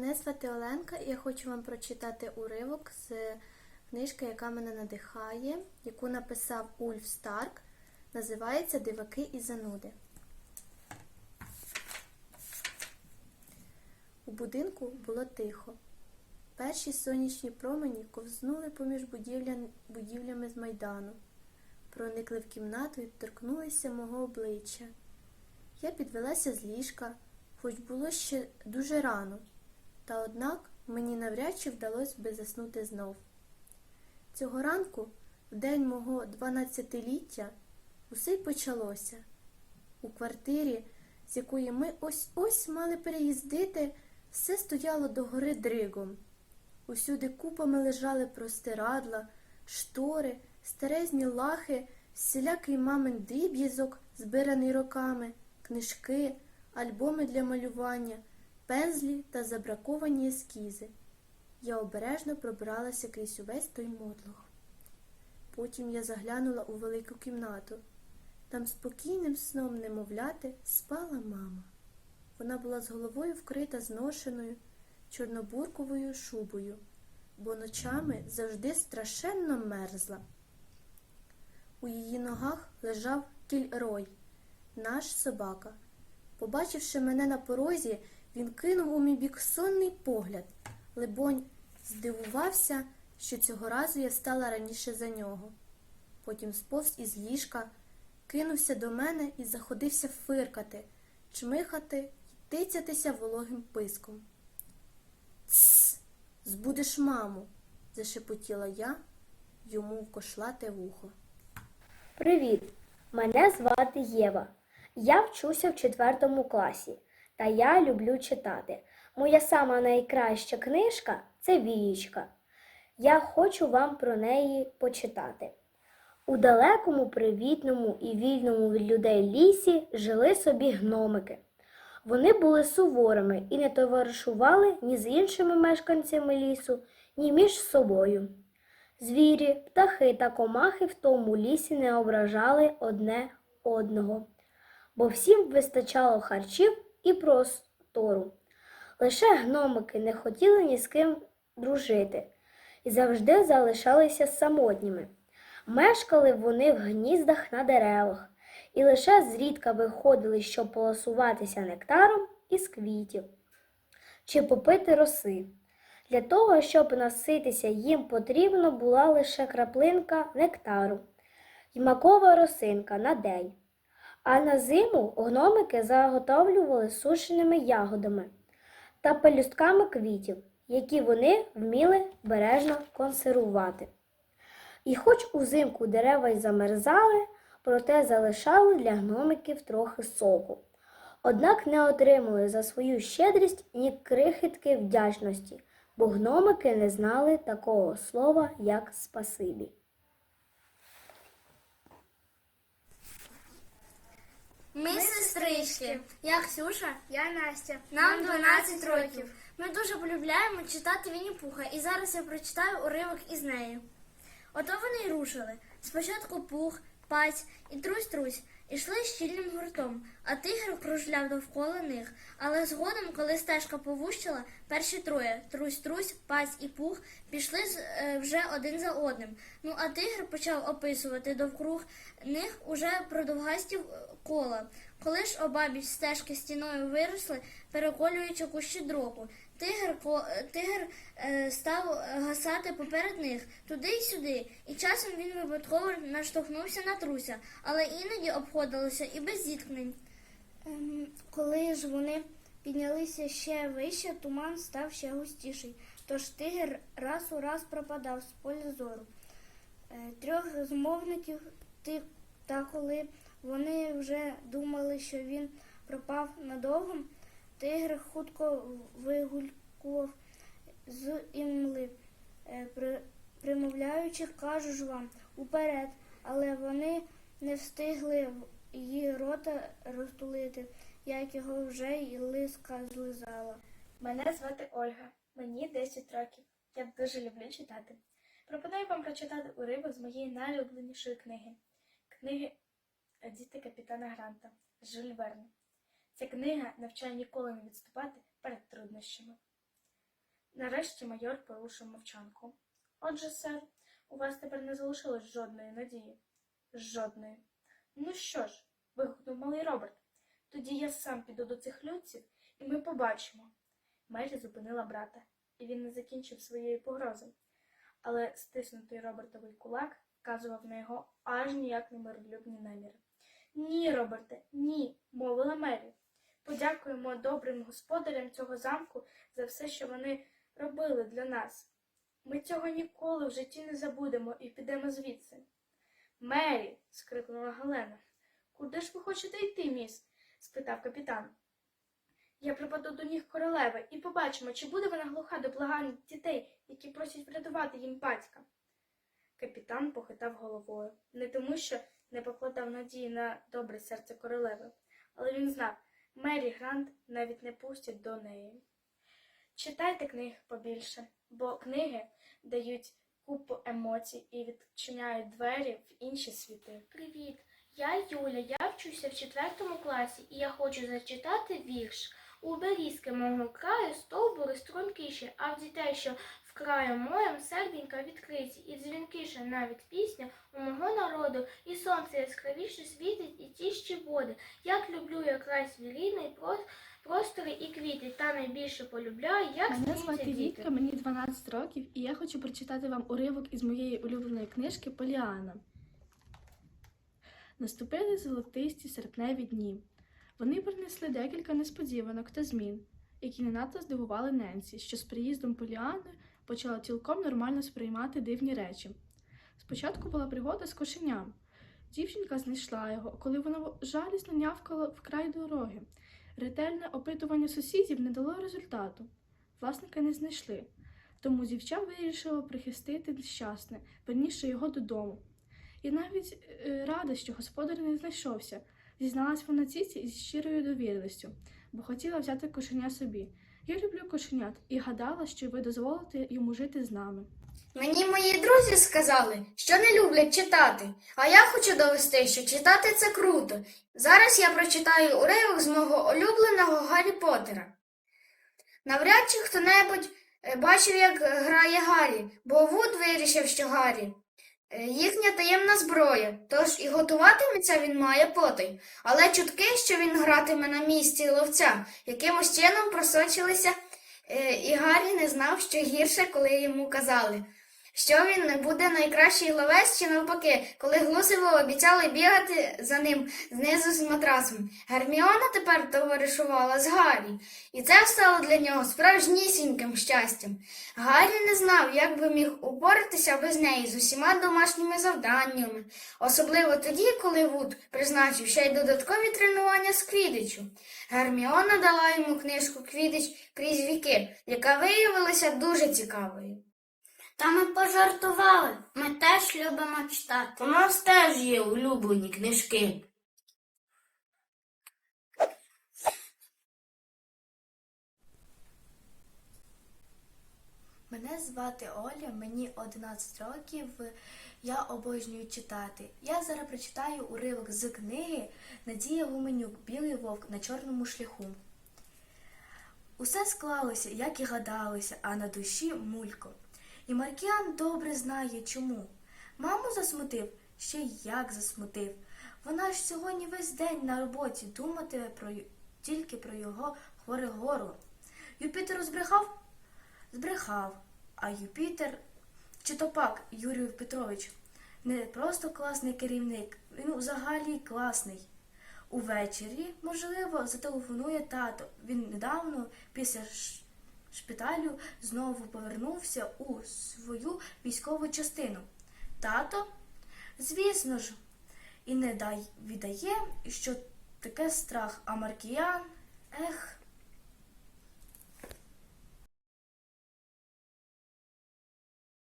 Мене звати Оленка, і я хочу вам прочитати уривок з книжки, яка мене надихає, яку написав Ульф Старк. Називається Диваки і зануди. У будинку було тихо. Перші сонячні промені ковзнули поміж будівля- будівлями з майдану, проникли в кімнату і торкнулися мого обличчя. Я підвелася з ліжка, хоч було ще дуже рано, та однак мені навряд чи вдалося би заснути знов. Цього ранку, в день мого 12-ліття, усе й почалося. У квартирі, з якої ми ось-ось мали переїздити, все стояло догори дригом. Усюди купами лежали простирадла, штори, старезні лахи, всілякий мамин дріб'язок, збираний роками, книжки, альбоми для малювання, пензлі та забраковані ескізи. Я обережно пробралася крізь увесь той мотлох. Потім я заглянула у велику кімнату. Там спокійним сном немовляти спала мама. Вона була з головою вкрита зношеною чорнобурковою шубою, бо ночами завжди страшенно мерзла. У її ногах лежав кільрой, наш собака. Побачивши мене на порозі, він кинув у мій бік сонний погляд. Либонь, здивувався, що цього разу я стала раніше за нього. Потім сповз із ліжка, кинувся до мене і заходився фиркати, чмихати й тицятися вологим писком. Тсс, збудеш маму, зашепотіла я йому в кошлате вухо. Привіт! Мене звати Єва. Я вчуся в четвертому класі, та я люблю читати. Моя сама найкраща книжка це Вієчка. Я хочу вам про неї почитати. У далекому, привітному і вільному від людей лісі жили собі гномики. Вони були суворими і не товаришували ні з іншими мешканцями лісу, ні між собою. Звірі, птахи та комахи в тому лісі не ображали одне одного, бо всім вистачало харчів і простору. Лише гномики не хотіли ні з ким дружити і завжди залишалися самотніми. Мешкали вони в гніздах на деревах і лише зрідка виходили, щоб полосуватися нектаром із квітів чи попити роси. Для того, щоб наситися їм потрібно була лише краплинка нектару й макова росинка на день. А на зиму гномики заготовлювали сушеними ягодами та пелюстками квітів, які вони вміли бережно консервувати. І хоч узимку дерева й замерзали, проте залишали для гномиків трохи соку. Однак не отримали за свою щедрість ні крихітки вдячності, бо гномики не знали такого слова, як спасибі. Ми сестрички. Я Ксюша, я Настя. Нам 12 років. Ми дуже полюбляємо читати Вінні Пуха, і зараз я прочитаю уривок із нею. Ото вони й рушили. Спочатку пух, паць і трусь-трусь ішли щільним гуртом, а тигр кружляв довкола них. Але згодом, коли стежка повущила, перші троє трусь-трусь, паць і пух пішли е, вже один за одним. Ну а тигр почав описувати довкруг них уже продовгасті е, кола. Коли ж обабіч стежки стіною виросли, переколюючи кущі дроку, тигр, ко- е, тигр е, став гасати поперед них туди й сюди, і часом він випадково наштовхнувся на труся, але іноді обходилося і без зіткнень. Ем, Коли ж вони піднялися ще вище, туман став ще густіший, тож тигр раз у раз пропадав з поля зору. Е, Трьох змовників ти та коли вони вже думали, що він пропав надовго, тигр хутко вигулькував з імли, Е, примовляючи, кажу ж вам уперед, але вони не встигли її рота розтулити, як його вже й лиска злизала. Мене звати Ольга, мені 10 років. Я дуже люблю читати. Пропоную вам прочитати уривок з моєї найулюбленішої книги книги Діти капітана Гранта Жюль Верн. Ця книга навчає ніколи не відступати перед труднощами. Нарешті майор порушив мовчанку. Отже, сер, у вас тепер не залишилось жодної надії. Жодної. Ну що ж, вигукнув малий Роберт. Тоді я сам піду до цих людців, і ми побачимо. Мері зупинила брата, і він не закінчив своєї погрози. Але стиснутий Робертовий кулак вказував на його аж ніяк не миролюбні наміри. Ні, Роберте, ні, мовила Мері. Подякуємо добрим господарям цього замку за все, що вони робили для нас. Ми цього ніколи в житті не забудемо і підемо звідси. Мері. скрикнула Галена. Куди ж ви хочете йти, міс? спитав капітан. Я припаду до ніг королеви і побачимо, чи буде вона глуха до благань дітей, які просять врятувати їм батька. Капітан похитав головою, не тому, що не покладав надії на добре серце королеви, але він знав, Мері Грант навіть не пустять до неї. Читайте книги побільше, бо книги дають купу емоцій і відчиняють двері в інші світи. Привіт, я Юля, я вчуся в четвертому класі і я хочу зачитати вірш. У берізки мого краю стовбури стрункіші, а в дітей, що в краю моєм серденька відкриті, і дзвінкіша навіть пісня у мого народу, і сонце яскравіше світить, і тіщі води. Як люблю я край свій рідний, простори і квіти, та найбільше полюбляю, як Мене звати. Вітка, мені 12 років, і я хочу прочитати вам уривок із моєї улюбленої книжки Поліана. Наступили золотисті серпневі дні. Вони принесли декілька несподіванок та змін, які не надто здивували Ненсі, що з приїздом Поліани почала цілком нормально сприймати дивні речі. Спочатку була пригода з кошеням. Дівчинка знайшла його, коли воно жалісно нявкало вкрай дороги. Ретельне опитування сусідів не дало результату. Власника не знайшли, тому дівча вирішила прихистити нещасне, верніше його додому. І навіть е, рада, що господар не знайшовся, зізналась вона ціці із щирою довірливістю, бо хотіла взяти кошеня собі. Я люблю кошенят і гадала, що ви дозволите йому жити з нами. Мені мої друзі сказали, що не люблять читати, а я хочу довести, що читати це круто. Зараз я прочитаю уривок з мого улюбленого Гаррі Поттера. Навряд чи хто-небудь е, бачив, як грає Гаррі, бо Вуд вирішив, що Гаррі їхня таємна зброя, тож і готуватиметься він має потай. Але чутки, що він гратиме на місці ловця, якимось чином просочилися, е, і Гаррі не знав, що гірше, коли йому казали. Що він не буде найкращий ловець чи навпаки, коли глузиво обіцяли бігати за ним знизу з матрасом. Герміона тепер товаришувала з Гаррі, і це стало для нього справжнісіньким щастям. Гаррі не знав, як би міг упоратися без неї з усіма домашніми завданнями, особливо тоді, коли Вуд призначив ще й додаткові тренування з Квідичу. Герміона дала йому книжку Квідич крізь віки, яка виявилася дуже цікавою. Та ми пожартували. Ми теж любимо читати. У нас теж є улюблені книжки. Мене звати Оля, мені 11 років. Я обожнюю читати. Я зараз прочитаю уривок з книги Надія Гуменюк Білий вовк на чорному шляху. Усе склалося, як і гадалося, а на душі мулько. І Маркіан добре знає чому. Маму засмутив, ще й як засмутив. Вона ж сьогодні весь день на роботі думатиме про тільки про його хворе горло. Юпітер збрехав? Збрехав. А Юпітер, чи то пак Юрій Петрович, не просто класний керівник, він взагалі класний. Увечері, можливо, зателефонує тато. Він недавно після шпиталю знову повернувся у свою військову частину. Тато, звісно ж, і не дай віддає, що таке страх, а Маркіян, ех.